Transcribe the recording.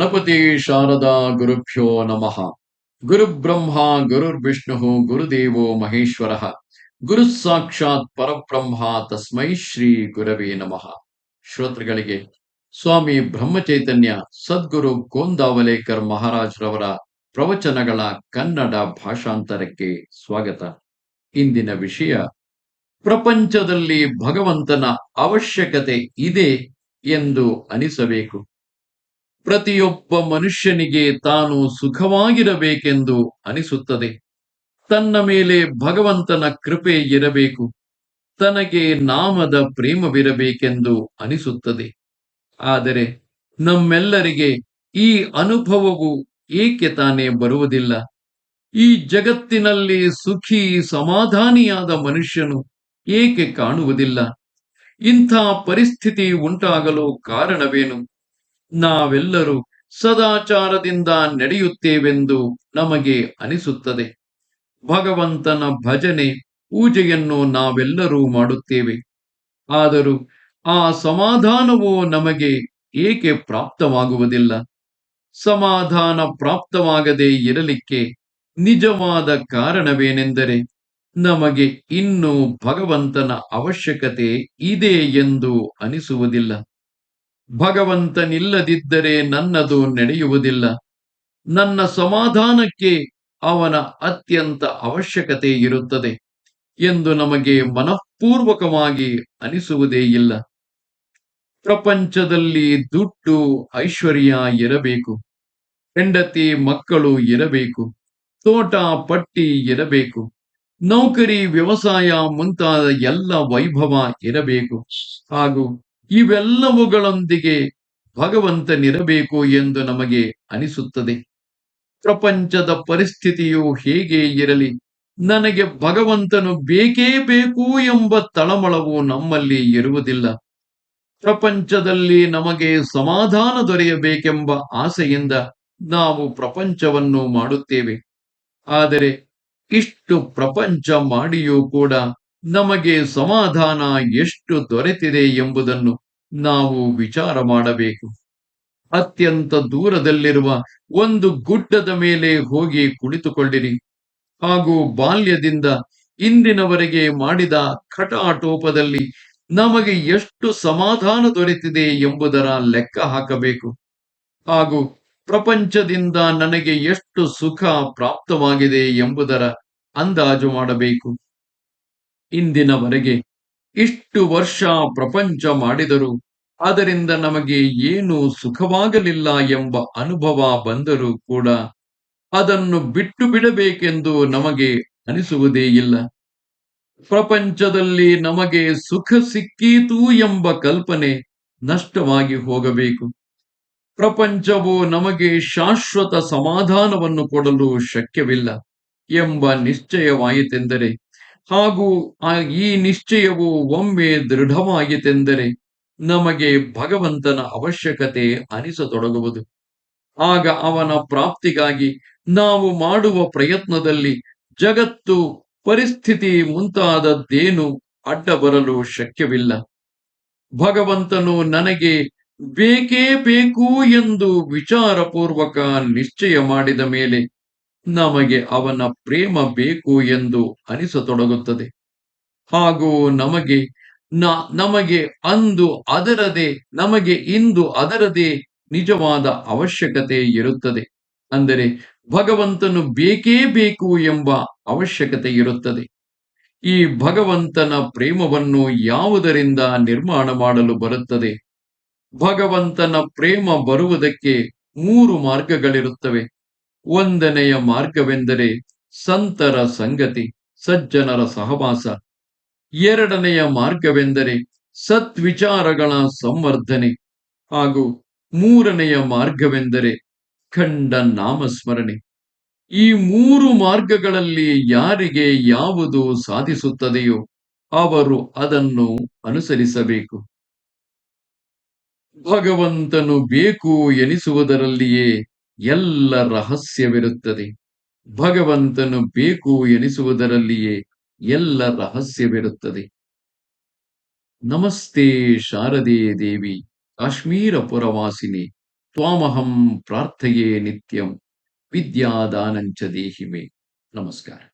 ಗಣಪತಿ ಶಾರದಾ ಗುರುಭ್ಯೋ ನಮಃ. ಗುರುಬ್ರಹ್ಮ ಗುರುರ್ವಿಷ್ಣು ಗುರುದೇವೋ ಮಹೇಶ್ವರ. ಗುರು ಸಾಕ್ಷಾತ್ ಪರಬ್ರಹ್ಮ, ತಸ್ಮೈ ಶ್ರೀ ಗುರವೇ ನಮಃ. ಶ್ರೋತೃಗಳಿಗೆ, ಸ್ವಾಮಿ ಬ್ರಹ್ಮಚೈತನ್ಯ ಸದ್ಗುರು ಗೋಂದಾವಲೇಕರ್ ಮಹಾರಾಜರವರ ಪ್ರವಚನಗಳ ಕನ್ನಡ ಭಾಷಾಂತರಕ್ಕೆ ಸ್ವಾಗತ. ಇಂದಿನ ವಿಷಯ, ಪ್ರಪಂಚದಲ್ಲಿ ಭಗವಂತನ ಅವಶ್ಯಕತೆ ಇದೆ ಎಂದು ಅನಿಸಬೇಕು. ಪ್ರತಿಯೊಬ್ಬ ಮನುಷ್ಯನಿಗೆ ತಾನು ಸುಖವಾಗಿರಬೇಕೆಂದು ಅನಿಸುತ್ತದೆ. ತನ್ನ ಮೇಲೆ ಭಗವಂತನ ಕೃಪೆ ಇರಬೇಕು. ತನಗೆ ನಾಮದ ಪ್ರೇಮವಿರಬೇಕೆಂದು ಅನಿಸುತ್ತದೆ. ಆದರೆ ನಮ್ಮೆಲ್ಲರಿಗೆ ಈ ಅನುಭವವು ಏಕೆ ತಾನೇ ಬರುವುದಿಲ್ಲ? ಈ ಜಗತ್ತಿನಲ್ಲಿ ಸುಖಿ ಸಮಾಧಾನಿಯಾದ ಮನುಷ್ಯನು ಏಕೆ ಕಾಣುವುದಿಲ್ಲ? ಇಂಥ ಪರಿಸ್ಥಿತಿ ಉಂಟಾಗಲು ಕಾರಣವೇನು? ನಾವೆಲ್ಲರೂ ಸದಾಚಾರದಿಂದ ನಡೆಯುತ್ತೇವೆಂದು ನಮಗೆ ಅನಿಸುತ್ತದೆ. ಭಗವಂತನ ಭಜನೆ, ಪೂಜೆಯನ್ನು ನಾವೆಲ್ಲರೂ ಮಾಡುತ್ತೇವೆ. ಆದರೂ ಆ ಸಮಾಧಾನವು ನಮಗೆ ಏಕೆ ಪ್ರಾಪ್ತವಾಗುವುದಿಲ್ಲ? ಸಮಾಧಾನ ಪ್ರಾಪ್ತವಾಗದೇ ಇರಲಿಕ್ಕೆ ನಿಜವಾದ ಕಾರಣವೇನೆಂದರೆ, ನಮಗೆ ಇನ್ನೂ ಭಗವಂತನ ಅವಶ್ಯಕತೆ ಇದೆ ಎಂದು ಅನಿಸುವುದಿಲ್ಲ. ಭಗವಂತನಿಲ್ಲದಿದ್ದರೆ ನನ್ನದು ನಡೆಯುವುದಿಲ್ಲ. ನನ್ನ ಸಮಾಧಾನಕ್ಕೆ ಅವನ ಅತ್ಯಂತ ಅವಶ್ಯಕತೆ ಇರುತ್ತದೆ ಎಂದು ನಮಗೆ ಮನಃಪೂರ್ವಕವಾಗಿ ಅನಿಸುವುದೇ ಇಲ್ಲ. ಪ್ರಪಂಚದಲ್ಲಿ ದುಡ್ಡು ಐಶ್ವರ್ಯ ಇರಬೇಕು. ಹೆಂಡತಿ ಮಕ್ಕಳು ಇರಬೇಕು. ತೋಟ ಪಟ್ಟಿ ಇರಬೇಕು. ನೌಕರಿ ವ್ಯವಸಾಯ ಮುಂತಾದ ಎಲ್ಲ ವೈಭವ ಇರಬೇಕು. ಹಾಗೂ ಇವೆಲ್ಲವುಗಳೊಂದಿಗೆ ಭಗವಂತನಿರಬೇಕು ಎಂದು ನಮಗೆ ಅನಿಸುತ್ತದೆ. ಪ್ರಪಂಚದ ಪರಿಸ್ಥಿತಿಯು ಹೇಗೆ ಇರಲಿ, ನನಗೆ ಭಗವಂತನು ಬೇಕೇ ಬೇಕು ಎಂಬ ತಳಮಳವು ನಮ್ಮಲ್ಲಿ ಇರುವುದಿಲ್ಲ. ಪ್ರಪಂಚದಲ್ಲಿ ನಮಗೆ ಸಮಾಧಾನ ದೊರೆಯಬೇಕೆಂಬ ಆಸೆಯಿಂದ ನಾವು ಪ್ರಪಂಚವನ್ನು ಮಾಡುತ್ತೇವೆ. ಆದರೆ ಇಷ್ಟು ಪ್ರಪಂಚ ಮಾಡಿಯೂ ಕೂಡ ನಮಗೆ ಸಮಾಧಾನ ಎಷ್ಟು ದೊರೆತಿದೆ ಎಂಬುದನ್ನು ನಾವು ವಿಚಾರ ಮಾಡಬೇಕು. ಅತ್ಯಂತ ದೂರದಲ್ಲಿರುವ ಒಂದು ಗುಡ್ಡದ ಮೇಲೆ ಹೋಗಿ ಕುಳಿತುಕೊಳ್ಳಿರಿ. ಹಾಗೂ ಬಾಲ್ಯದಿಂದ ಇಂದಿನವರೆಗೆ ಮಾಡಿದ ಕಟಾಟೋಪದಲ್ಲಿ ನಮಗೆ ಎಷ್ಟು ಸಮಾಧಾನ ದೊರೆತಿದೆ ಎಂಬುದರ ಲೆಕ್ಕ ಹಾಕಬೇಕು. ಹಾಗೂ ಪ್ರಪಂಚದಿಂದ ನನಗೆ ಎಷ್ಟು ಸುಖ ಪ್ರಾಪ್ತವಾಗಿದೆ ಎಂಬುದರ ಅಂದಾಜು ಮಾಡಬೇಕು. ಇಂದಿನವರೆಗೆ ಇಷ್ಟು ವರ್ಷ ಪ್ರಪಂಚ ಮಾಡಿದರೂ ಅದರಿಂದ ನಮಗೆ ಏನು ಸುಖವಾಗಲಿಲ್ಲ ಎಂಬ ಅನುಭವ ಬಂದರೂ ಕೂಡ ಅದನ್ನು ಬಿಟ್ಟು ಬಿಡಬೇಕೆಂದು ನಮಗೆ ಅನಿಸುವುದೇ ಇಲ್ಲ. ಪ್ರಪಂಚದಲ್ಲಿ ನಮಗೆ ಸುಖ ಸಿಕ್ಕೀತು ಎಂಬ ಕಲ್ಪನೆ ನಷ್ಟವಾಗಿ ಹೋಗಬೇಕು. ಪ್ರಪಂಚವು ನಮಗೆ ಶಾಶ್ವತ ಸಮಾಧಾನವನ್ನು ಕೊಡಲು ಶಕ್ಯವಿಲ್ಲ ಎಂಬ ನಿಶ್ಚಯವಾಯಿತೆಂದರೆ ಹಾಗೂ ಈ ನಿಶ್ಚಯವು ಒಮ್ಮೆ ದೃಢವಾಯಿತೆಂದರೆ ನಮಗೆ ಭಗವಂತನ ಅವಶ್ಯಕತೆ ಅನಿಸತೊಡಗುವುದು. ಆಗ ಅವನ ಪ್ರಾಪ್ತಿಗಾಗಿ ನಾವು ಮಾಡುವ ಪ್ರಯತ್ನದಲ್ಲಿ ಜಗತ್ತು ಪರಿಸ್ಥಿತಿ ಮುಂತಾದದ್ದೇನು ಅಡ್ಡ ಬರಲು ಶಕ್ಯವಿಲ್ಲ. ಭಗವಂತನು ನನಗೆ ಬೇಕೇ ಬೇಕು ಎಂದು ವಿಚಾರಪೂರ್ವಕ ನಿಶ್ಚಯ ಮಾಡಿದ ಮೇಲೆ ನಮಗೆ ಅವನ ಪ್ರೇಮ ಬೇಕು ಎಂದು ಅನಿಸತೊಡಗುತ್ತದೆ. ಹಾಗೂ ನಮಗೆ ನಮಗೆ ಅಂದು ಅದರದೆ, ನಮಗೆ ಇಂದು ಅದರದೇ ನಿಜವಾದ ಅವಶ್ಯಕತೆ ಇರುತ್ತದೆ. ಅಂದರೆ ಭಗವಂತನು ಬೇಕೇ ಬೇಕು ಎಂಬ ಅವಶ್ಯಕತೆ ಇರುತ್ತದೆ. ಈ ಭಗವಂತನ ಪ್ರೇಮವನ್ನು ಯಾವುದರಿಂದ ನಿರ್ಮಾಣ ಮಾಡಲು ಬರುತ್ತದೆ? ಭಗವಂತನ ಪ್ರೇಮ ಬರುವುದಕ್ಕೆ ಮೂರು ಮಾರ್ಗಗಳಿರುತ್ತವೆ. ಒಂದನೆಯ ಮಾರ್ಗವೆಂದರೆ ಸಂತರ ಸಂಗತಿ, ಸಜ್ಜನರ ಸಹವಾಸ. ಎರಡನೆಯ ಮಾರ್ಗವೆಂದರೆ ಸತ್ವಿಚಾರಗಳ ಸಂವರ್ಧನೆ. ಹಾಗೂ ಮೂರನೆಯ ಮಾರ್ಗವೆಂದರೆ ಖಂಡ ನಾಮಸ್ಮರಣೆ. ಈ ಮೂರು ಮಾರ್ಗಗಳಲ್ಲಿ ಯಾರಿಗೆ ಯಾವುದು ಸಾಧಿಸುತ್ತದೆಯೋ ಅವರು ಅದನ್ನು ಅನುಸರಿಸಬೇಕು. ಭಗವಂತನು ಬೇಕು ಎನಿಸುವುದರಲ್ಲಿಯೇ ಎಲ್ಲ ರಹಸ್ಯವಿರುತ್ತದೆ. ಭಗವಂತನು ಬೇಕು ಎನಿಸುವುದರಲ್ಲಿಯೇ ಎಲ್ಲ ರಹಸ್ಯವಿರುತ್ತದೆ. ನಮಸ್ತೆ ಶಾರದೆ ದೇವಿ, ಕಾಶ್ಮೀರ ಪುರವಾಸಿನಿ, ತ್ವಾಮಹಂ ಪ್ರಾರ್ಥಯೇ ನಿತ್ಯಂ, ವಿದ್ಯಾದಾನಂಚ ದೇಹಿಮೆ. ನಮಸ್ಕಾರ.